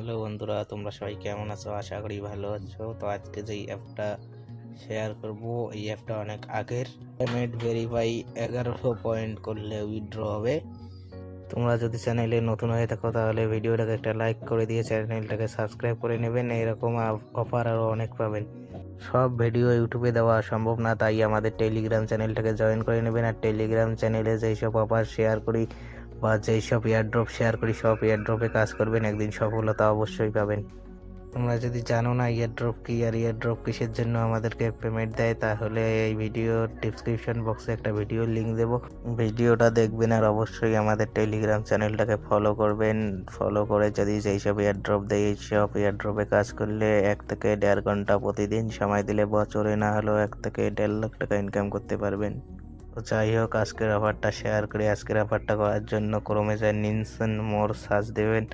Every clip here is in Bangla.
হ্যালো বন্ধুরা, তোমরা সবাই কেমন আছো? আশা করি ভালো আছো। তো আজকে যেই অ্যাপটা শেয়ার করব, এই অ্যাপটা অনেক আগের। পেমেন্ট ভেরিফাই এগারোশো পয়েন্ট করলে উইথড্র হবে। তোমরা যদি চ্যানেলে নতুন হয়ে থাকো, তাহলে ভিডিওটাকে একটা লাইক করে দিয়ে চ্যানেলটাকে সাবস্ক্রাইব করে নেবেন। এরকম অফার আরও অনেক পাবেন। সব ভিডিও ইউটিউবে দেওয়া সম্ভব না, তাই আমাদের টেলিগ্রাম চ্যানেলটাকে জয়েন করে নেবেন। আর টেলিগ্রাম চ্যানেলে যেই সব অফার শেয়ার করি বা যেই সব এয়ারড্রপ শেয়ার করি, সব এয়ারড্রপে কাজ করবেন, একদিন সফলতা অবশ্যই পাবেন। তোমরা যদি জানো না এয়ারড্রপ কি আর এয়ারড্রপ কিসের জন্য আমাদেরকে পেমেন্ট দেয়, তাহলে এই ভিডিওর ডিসক্রিপশন বক্সে একটা ভিডিও লিংক দেবো। ভিডিওটা দেখবেন আর অবশ্যই আমাদের টেলিগ্রাম চ্যানেলটাকে ফলো করবেন। ফলো করে যদি যেই সব এয়ারড্রপ দেয়, এই সব এয়ারড্রপে কাজ করলে এক থেকে দেড় ঘণ্টা প্রতিদিন সময় দিলে বছরে না হলেও এক থেকে দেড় লাখ টাকা ইনকাম করতে পারবেন। তো যাই হোক আজকের অফারটা শেয়ার করে। আজকের অফারটা করার জন্য ক্রমে যায় নিনসেন মোর সার্চ দেবেন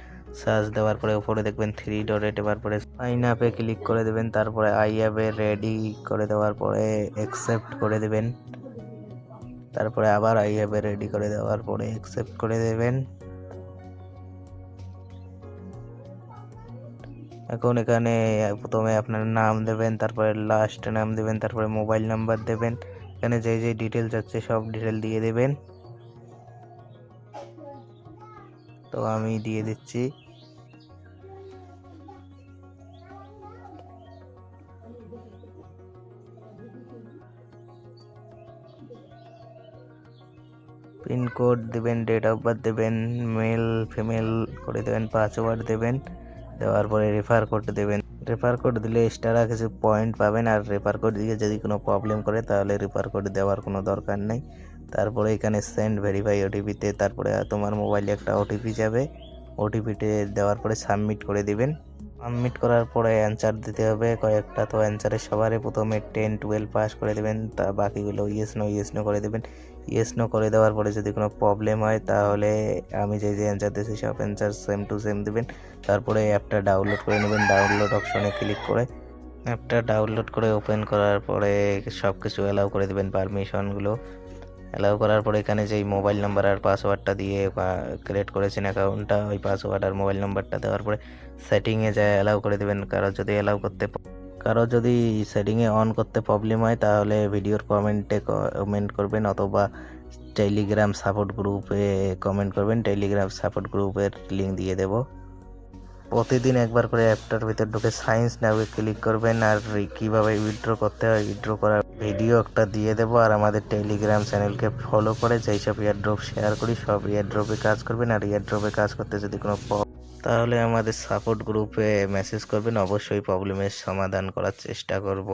সার্চ দেওয়ার পরে উপরে দেখবেন থ্রি ডট এবার পরে সাইন আপে ক্লিক করে দেবেন। তারপরে আই অ্যাপে রেডি করে দেওয়ার পরে অ্যাকসেপ্ট করে দেবেন। তারপরে আবার আই অ্যাপে রেডি করে দেওয়ার পরে অ্যাকসেপ্ট করে দেবেন। এখন এখানে, প্রথমে আপনার নাম দেবেন, তারপরে লাস্ট নাম দেবেন, তারপরে মোবাইল নাম্বার দেবেন। এখানে যে যে ডিটেলস আছে সব ডিটেল দিয়ে দেবেন। তো আমি দিয়ে দিচ্ছি। পিনকোড দেবেন ডেট অফ বার্থ দেবেন মেল ফিমেল করে দেবেন পাসওয়ার্ড দেবেন, দেওয়ার পরে রেফার কোড দেবেন। রেফার কোড দিলে এক্সট্রা কিছু পয়েন্ট পাবেন আর রেফার কোড দিয়ে যদি কোনো প্রবলেম করে তাহলে রেফার কোড দেওয়ার কোনো দরকার নেই। তারপরে এখানে সেন্ড ভেরিফাই ওটিপিতে তারপরে তোমার মোবাইলে একটা ওটিপি যাবে। ওটিপিতে দেওয়ার পরে সাবমিট করে দিবেন। সাবমিট করার পরে অ্যান্সার দিতে হবে। কয়েকটা তো অ্যান্সারের সবারই প্রথমে টেন টুয়েলভ পাস করে দেবেন। তা বাকিগুলো ইয়েস নো ইয়েস নো করে দেবেন। ইয়েস নো করে দেওয়ার পরে যদি কোনো প্রবলেম হয়, তাহলে আমি যে যে অ্যান্সার দিয়েছি সব অ্যান্সার সেম টু সেম দেবেন। তারপরে অ্যাপটা ডাউনলোড করে নেবেন। ডাউনলোড অপশনে ক্লিক করে অ্যাপটা ডাউনলোড করে ওপেন করার পরে সব কিছু অ্যালাউ করে দেবেন পারমিশনগুলো অ্যালাউ করার পরে এখানে যেই মোবাইল নাম্বার আর পাসওয়ার্ডটা দিয়ে ক্রিয়েট করেছেন অ্যাকাউন্টটা ওই পাসওয়ার্ড আর মোবাইল নাম্বারটা দেওয়ার পরে সেটিংয়ে যায় অ্যালাউ করে দেবেন। কারও যদি অ্যালাউ করতে কারও যদি সেটিংয়ে অন করতে প্রবলেম হয়, তাহলে ভিডিওর কমেন্টে কমেন্ট করবেন অথবা টেলিগ্রাম সাপোর্ট গ্রুপে কমেন্ট করবেন। টেলিগ্রাম সাপোর্ট গ্রুপের লিঙ্ক দিয়ে দেব। প্রতিদিন একবার করে অ্যাপটার ভিতর ঢুকে সায়েন্স নামে ক্লিক করবেন। আর কীভাবে উইথড্র করতে হয় উইথড্র করার ভিডিও একটা দিয়ে দেবো আর আমাদের টেলিগ্রাম চ্যানেলকে ফলো করে যেই সব ইয়ারড্রপ শেয়ার করি, সব ইয়ারড্রপে কাজ করবেন আর ইয়ারড্রপে কাজ করতে যদি কোনো তাহলে আমাদের সাপোর্ট গ্রুপে মেসেজ করবেন, অবশ্যই প্রবলেমের সমাধান করার চেষ্টা করব।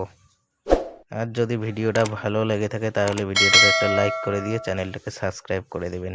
আর যদি ভিডিওটা ভালো লেগে থাকে, তাহলে ভিডিওটাকে একটা লাইক করে দিয়ে চ্যানেলটাকে সাবস্ক্রাইব করে দেবেন।